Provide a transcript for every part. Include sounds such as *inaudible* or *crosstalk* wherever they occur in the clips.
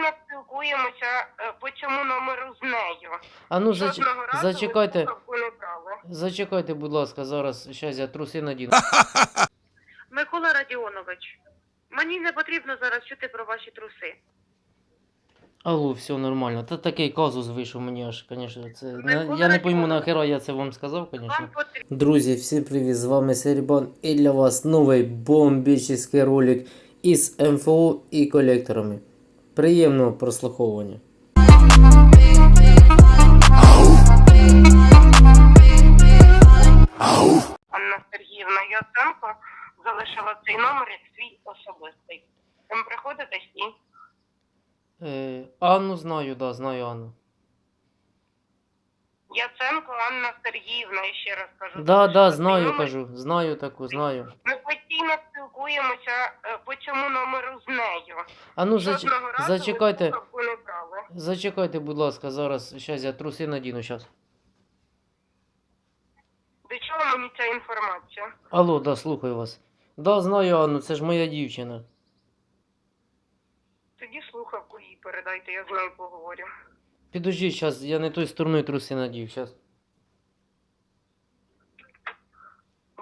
постійно спілкуємося е, по цьому номеру з нею. А ну зач... Жодного разу зачекайте, слухавку не брали. зачекайте, будь ласка, зараз щас я труси надіну. *laughs* Микола Радіонович, мені не потрібно зараз чути про ваші труси. Алло, все нормально. Та такий казус вийшов мені аж, звісно, це. Не, я не пойму нахера я це вам сказав, звісно. Вам потрібно. Друзі, всім привіт! З вами Серебан і для вас новий бомбічний ролик із МФО і колекторами. Приємного прослуховування. Анна Сергіївна Яценко залишила цей номер як свій особистий. Там приходите всі. Е, Анну знаю, да, знаю Анну. Яценко Анна Сергіївна, я ще раз кажу. Да, да, знаю, кажу. Знаю таку, знаю. Ми постійно спілкуємося е, по цьому номеру з нею. А ну зач... Жодного разу зачекайте, не брали. зачекайте, будь ласка, зараз щас я труси надіну щас. До чого мені ця інформація? Алло, да, слухаю вас. Да, знаю Анну, це ж моя дівчина. Тоді слухавку їй передайте, я з нею поговорю. Підожди, щас, я не той стороною труси надів, щас.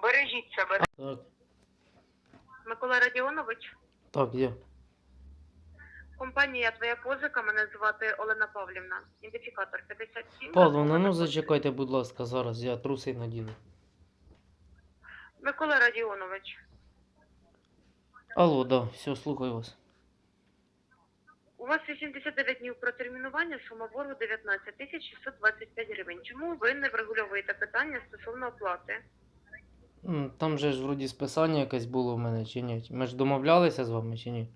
Бережіть себе. Так, Микола Радіонович, так, є. компанія Твоя позика, мене звати Олена Павлівна, ідентифікатор 57. Павловна, ну зачекайте, будь ласка, зараз я труси надіну. Микола Радіонович, Алло, да, все, слухаю вас. у вас 89 днів протермінування, сума боргу 19 тисяч 625 гривень. Чому ви не врегульовуєте питання стосовно оплати? Там же ж вроді списання якесь було в мене, чи ні? Ми ж домовлялися з вами, чи ні?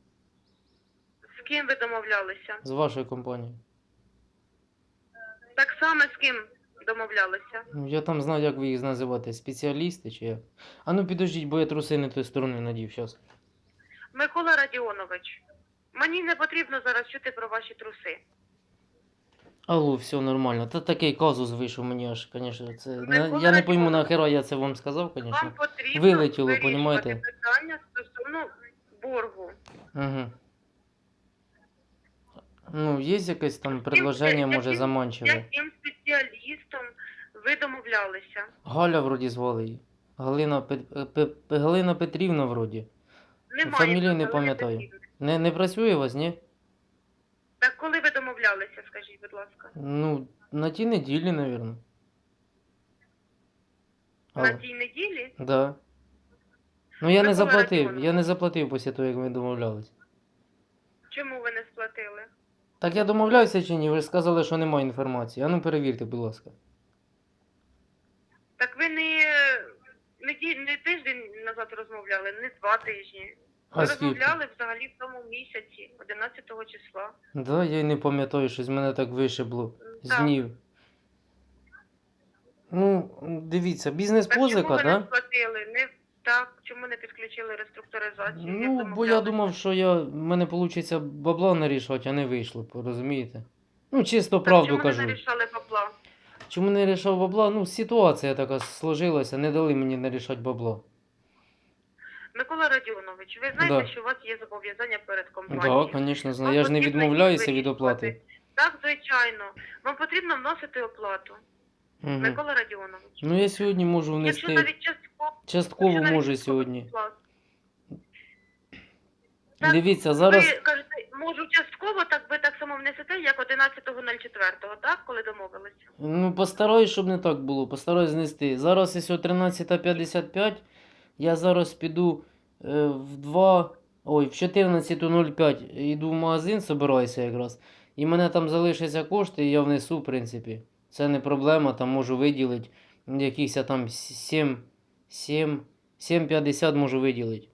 З ким ви домовлялися? З вашою компанією. Так само з ким домовлялися? Ну, Я там знаю, як ви їх називаєте, спеціалісти чи як. А ну підождіть, бо я труси не тої сторони надів, щас. Микола Радіонович, мені не потрібно зараз чути про ваші труси. Алло, все нормально. Та такий казус вийшов мені аж, звісно, це. Не, я не пойму нахера я це вам сказав, Вам звісно. потрібно Вилетіло, вирішувати понімаєте? питання стосовно боргу. Угу. Ну, є якесь там предложення, може, заманчиве. Яким спеціалістом ви домовлялися? Галя вроді звали її. Галина, Пет... е, Пе- Пе- Галина Петрівна вроді. Фамілію не пам'ятаю. Не, не працює у вас, ні? Так коли ви домовлялися, скажіть, будь ласка? Ну, на тій неділі, напевно. На тій неділі? Да. Ну я не заплатив, я не заплатив після того, як ми домовлялись. Чому ви не сплатили? Так я домовлявся чи ні? Ви ж сказали, що немає інформації. А ну перевірте, будь ласка. Так ви не, не, не тиждень назад розмовляли, не два тижні. Скільки? розмовляли взагалі в тому місяці, 11 числа. Да, я й не пам'ятаю, щось мене так вишибло з Так. днів. Ну, дивіться, Так чому ви да? не сплатили? Не так, чому не підключили реструктуризацію? Ну, бо я думав, що я, в мене вийде бабла нарішати, а не вийшло, розумієте? Ну, чисто Так правду чому кажу. ви не рішали бабла? Чому не рішав бабла? Ну, ситуація така сложилася, не дали мені нарішати бабла. Микола Радіонович, ви знаєте, Да. що у вас є зобов'язання перед Так, компанією? да, звісно, знаю. Вам Я ж не потрібно їх відмовляюся від вирішувати. оплати. Так, звичайно. Вам потрібно вносити оплату. Угу. Микола Радіонович. Ну, я сьогодні можу Якщо внести. навіть частково, Частково навіть можу частково сьогодні. оплату. Так, Дивіться, зараз. Ви кажете, можу частково, так ви так само внесете, як 11.04, так, коли домовилися? Ну, постараюсь, щоб не так було. Постараюсь знести. Зараз ось о 13.55. Я зараз піду е, в 2. Ой, в 14.05 йду в магазин, собираюся якраз. І мене там залишаться кошти, і я внесу, в принципі. Це не проблема, там можу виділити якихось там 7, 7, 7,50 можу виділити.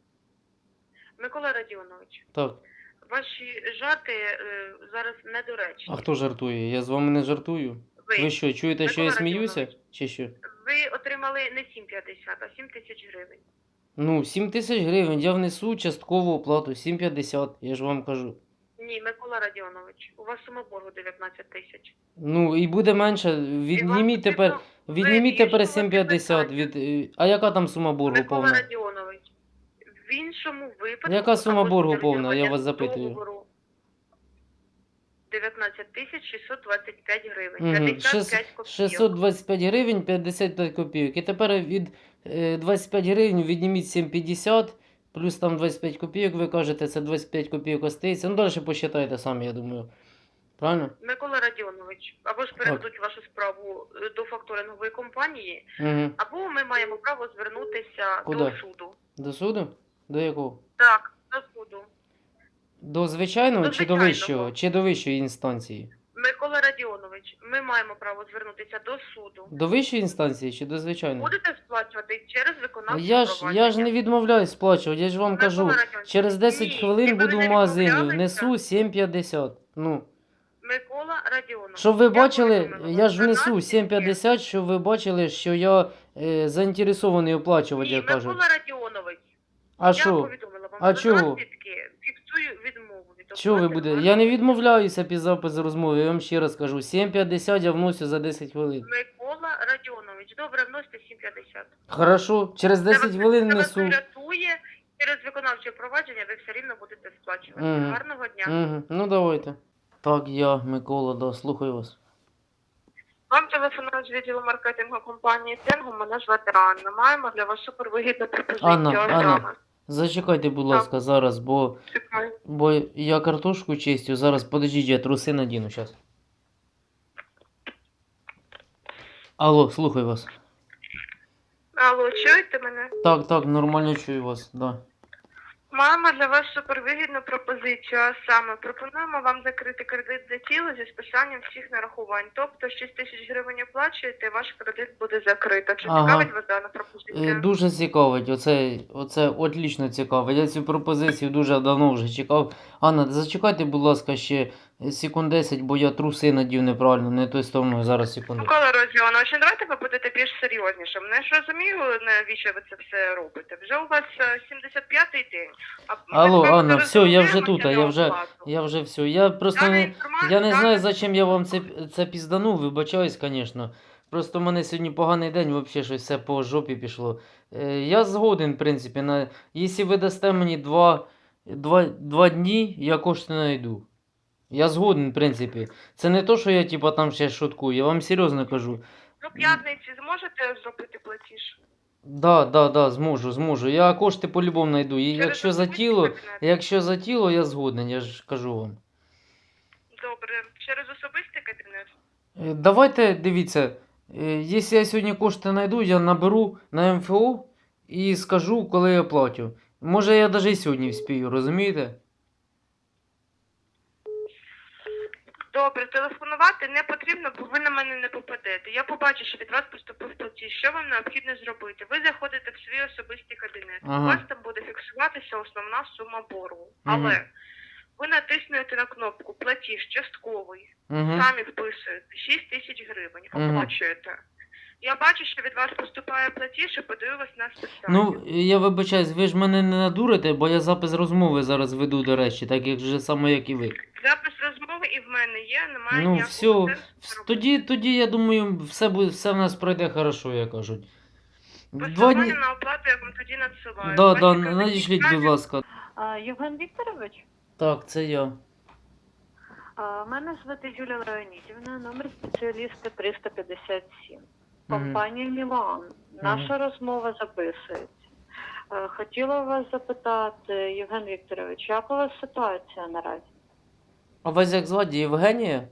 Микола Радіонович, Так. ваші жарти е, зараз недоречні. А хто жартує? Я з вами не жартую. Ви, Ви що, чуєте, що я сміюся? Радіонович. Чи що? ви отримали не 7,50, а 7 тисяч гривень. Ну, 7 тисяч гривень я внесу часткову оплату, 7,50, я ж вам кажу. Ні, Микола Радіонович, у вас сума боргу 19 тисяч. Ну, і буде менше. Відніміть тепер, відніміть тепер 7,50 від. е, А яка там сума боргу Микола повна? Радіонович, в іншому випадку... Яка сума або боргу повна, я вас запитую? договору, 19 тисяч 625 гривень. Мгм. 55 копійок. 625 гривень 55 копійок. І тепер від е, 25 гривень відніміть 7,50, плюс там 25 копійок, ви кажете, це 25 копійок остається. Ну, далі посчитайте самі, я думаю. Правильно? Микола Радіонович, або ж передадуть вашу справу е, до факторингової компанії, Угу. або ми маємо право звернутися Куди? до суду. До суду? До якого? Так, до суду. До звичайного До чи до звичайного. вищого? Чи до вищої інстанції? Микола Радіонович, ми маємо право звернутися до суду. До вищої інстанції чи до звичайної? Будете сплачувати через виконавче Я ж, я ж не відмовляюсь сплачувати, я ж вам Микола кажу. Радіонович, Через 10 ні, хвилин якби буду ви в не магазині, відмовлялися- внесу 7,50. Ну, Микола Радіонович. щоб ви я бачили, я ж внесу 7,50, щоб ви бачили, що я е, заінтересований оплачувати, Ні, я кажу. Микола Радіонович. А я що? повідомила вам. А чого? від Що ви будете? Я не відмовляюся під запис розмови, я вам ще раз кажу. 7,50 я вносю за 10 хвилин. Микола Радіонович, добре, вносите 7,50. Хорошо, через 10 Це вас- хвилин це вас врятує. Через виконавче провадження ви все рівно будете сплачувати. Мгм. Гарного дня. Угу. Ну давайте. Так, я, Микола, да, слухаю вас. Вам телефонують з відділу маркетингу компанії Тенгу, мене звати Анна. Маємо для вас супервигідну пропозицію. Анна, Анна. саме- Зачекайте, будь ласка, зараз, бо, Чекаю. бо я картошку чистю. Зараз подождіть, я труси надіну зараз. Алло, слухаю вас. Алло, чуєте мене? Так, так, нормально чую вас, да. Маємо для вас супервигідну пропозицію, а саме пропонуємо вам закрити кредит за тіло зі списанням всіх нарахувань. Тобто 6 тисяч гривень оплачуєте, ваш кредит буде закрито. Чи Ага. цікавить вас дана Е, пропозиція? Дуже цікавить, оце, оце отлічно цікавить. Я цю пропозицію дуже давно вже чекав. Анна, зачекайте, будь ласка, ще секунд 10, бо я труси надів неправильно, не той сторону, зараз секунду. Микола Родіонович, давайте ви будете більш серйознішим. Не ж розумію, навіщо ви це все робите. Вже у вас е, 75-й день. А Алло, Анна, все, я вже тут, я вже- Я вже все. Я просто Дана не. Я не знаю, зачем я вам це, це пізданув, вибачаюсь, звісно. Просто в мене сьогодні поганий день, взагалі щось все по жопі пішло. Е, я згоден, в принципі, на... якщо ви дасте мені два, два, два дні, я кошти знайду. Я згоден, в принципі. Це не то, що я типа там ще шуткую, я вам серйозно кажу. До п'ятниці зможете зробити платіж? Да, да, да, зможу, зможу. Я кошти по-любому знайду. І Через якщо за особистий тіло, кабінет? якщо за тіло, я згоден, я ж кажу вам. Добре, через особистий кабінет? Е, Давайте, дивіться, е, якщо я сьогодні кошти знайду, я наберу на МФО і скажу, коли я платю. Може, я навіть сьогодні вспію, розумієте? Добре, телефонувати не потрібно, бо ви на мене не попадете. Я побачу, що від вас поступив платіж. Що вам необхідно зробити? Ви заходите в свій особистий кабінет. Ага. У вас там буде фіксуватися основна сума боргу. Мгм. Але ви натиснете на кнопку платіж частковий, Угу. самі вписуєте 6 тисяч гривень, оплачуєте. Я бачу, що від вас поступає платіж і подаю вас на списання. Ну, я вибачаюсь, ви ж мене не надурите, бо я запис розмови зараз веду, до речі, так як же саме, як і ви. Запис і в мене є, немає Ну, ніякого все, вс- тоді, тоді, я думаю, все, буде, все в нас пройде хорошо, як кажуть. Два дні. на оплату я вам тоді надсилаю. Да, да, надішліть, будь ласка. А, Євген Вікторович, Так, це я. а, мене звати Юлія Леонідівна, номер спеціаліста 357. Мгм. Компанія Мілан. Наша розмова записується. Е, Хотіла вас запитати, Євген Вікторович, як у вас ситуація наразі? А вас як звати? Євгенія?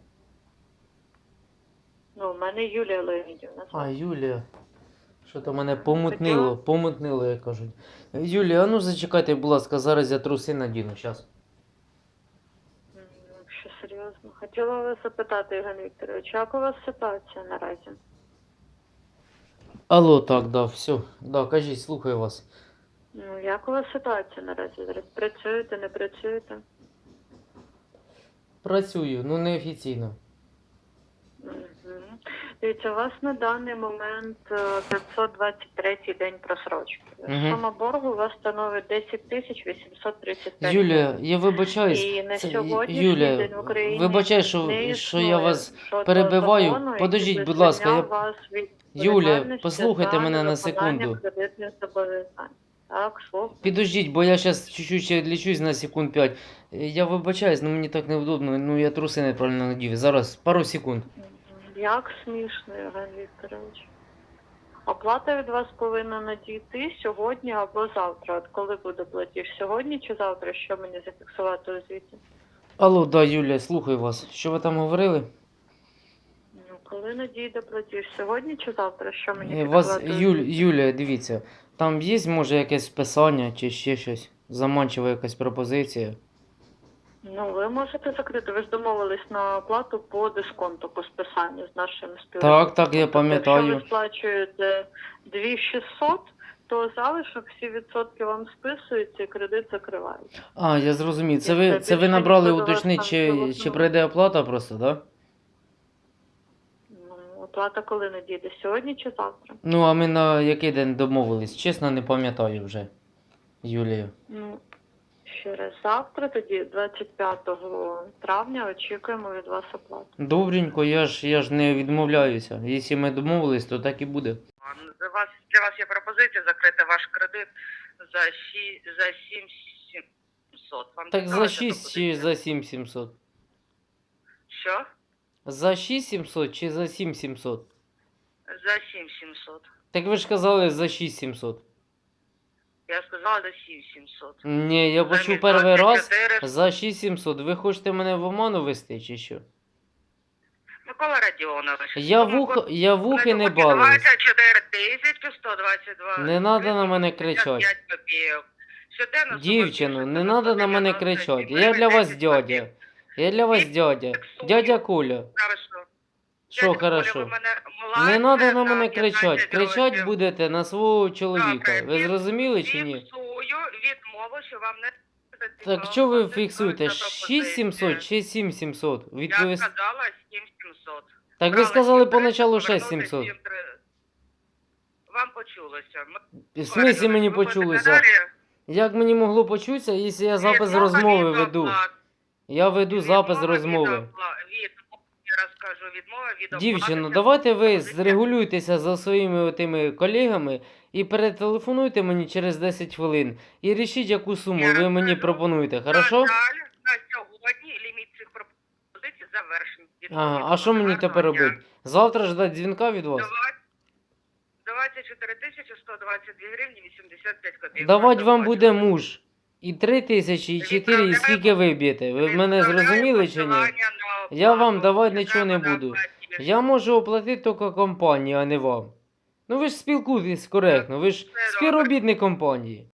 Ну, у мене Юлія Леонідівна. А. Юлія. Що то мене помутнило, помутнило, як кажуть. Юлія, а ну зачекайте, будь ласка, зараз я труси надіну, зараз. М, Що серйозно? Хотіла вас запитати, Євген Вікторович, як у вас ситуація наразі? Алло, так, да, все. Да, кажіть, слухаю вас. Ну, як у вас ситуація наразі? Зараз працюєте, не працюєте? Працюю, ну неофіційно. Дивіться, у вас на даний момент е, 523 день просрочки. Мгм. Сума боргу у вас становить 10 тисяч 835 Юлія, я вибачаюсь. І на це- сьогоднішній Юлія, день в Україні вибачаю, що, не що я існує вас жодного перебиваю. закону, який Подождіть, би будь ласка, я- звільняв вас від Юлія, відповідальності послухайте за мене на секунду. кредитних зобов'язань. Так, слухаю. Підождіть, бо я зараз чуть-чуть ще відлічусь на секунд 5. Е, Я вибачаюсь, ну мені так невдобно, ну я труси неправильно надів. Зараз пару секунд. Як смішно, Євген Вікторович. Оплата від вас повинна надійти сьогодні або завтра. От коли буде платіж? Сьогодні чи завтра? Що мені зафіксувати у звіті? Алло, да, Юля, слухаю вас. Що ви там говорили? Ну, коли надійде платіж? Сьогодні чи завтра? Що мені Е, Вас, фіксувати у Юль, звіті? Юля, дивіться, там є, може, якесь списання чи ще щось? Заманчива якась пропозиція. Ну, ви можете закрити. Ви ж домовились на оплату по дисконту, по списанню з нашими співробітниками. Так, так, я Тобто, пам'ятаю. Якщо ви сплачуєте 2600, то залишок всі відсотки вам списуються і кредит закривається. А, я зрозумів. Це ви, це ви набрали уточнити, чи, чи прийде оплата просто, так? Да? Ну, оплата коли надійде? Сьогодні чи завтра? Ну, а ми на який день домовились? Чесно, не пам'ятаю вже. Юлія. Ну, ще раз завтра, тоді 25 травня очікуємо від вас оплату. Добренько, я ж, я ж не відмовляюся. Якщо ми домовились, то так і буде. Для вас, для вас є пропозиція закрити ваш кредит за, ші, за 7700. Вам Так цікава за ця 6 чи пропозиція? за 7700? Що? За 6700 чи за 7700? За 7700. Так ви ж казали за 6700. Я сказала за 7700. Ні, я почув перший раз 24. за 6700. Ви хочете мене в оману вести чи що? Микола Радіонович. Я ну, вух, я вухи не сьогодні балуюсь. 24 тисячі 122. Не надо на мене гривні, кричать. 55 копійок. Щоденно сума Дівчину, не треба на мене 190 кричати. Я для вас дядя. Я для вас дядя. Дядя Коля. Хорошо. Що Дядя Коля, хорошо? мене Не младше треба на мене 15 кричати. Кричать років. будете на свого чоловіка. Ви зрозуміли чи ні? Фіксую відмову, що вам не Так що ви фіксуєте? 6700 чи 7700? Я Відповість. сказала 7700. Так ви Брала сказали 700, поначалу повернули 6700. 700. Вам почулося. Ми- В смислі мені Ви почулося? Як мені могло почутися, якщо я запис Відмова розмови від веду? оплат. Я веду запис Відмова від розмови. Від, я розкажу, відмова від оплати. Дівчино, давайте ви зрегулюйтеся за своїми тими колегами і перетелефонуйте мені через 10 хвилин і рішіть, яку суму Я ви мені розкажу. пропонуєте, На хорошо? жаль, на сьогодні ліміт цих пропозицій завершений. Ага, а що мені тепер робити? Завтра ждать дзвінка від вас? 24 тисячі 122 гривні 85 копійок. Давать вам буде муж. І три тисячі, і чотири, і скільки ви б'єте? Ви мене зрозуміли чи ні? Я вам давати нічого не буду. Я можу оплатити тільки компанії, а не вам. Ну ви ж спілкуєтесь коректно, ви ж співробітник компанії.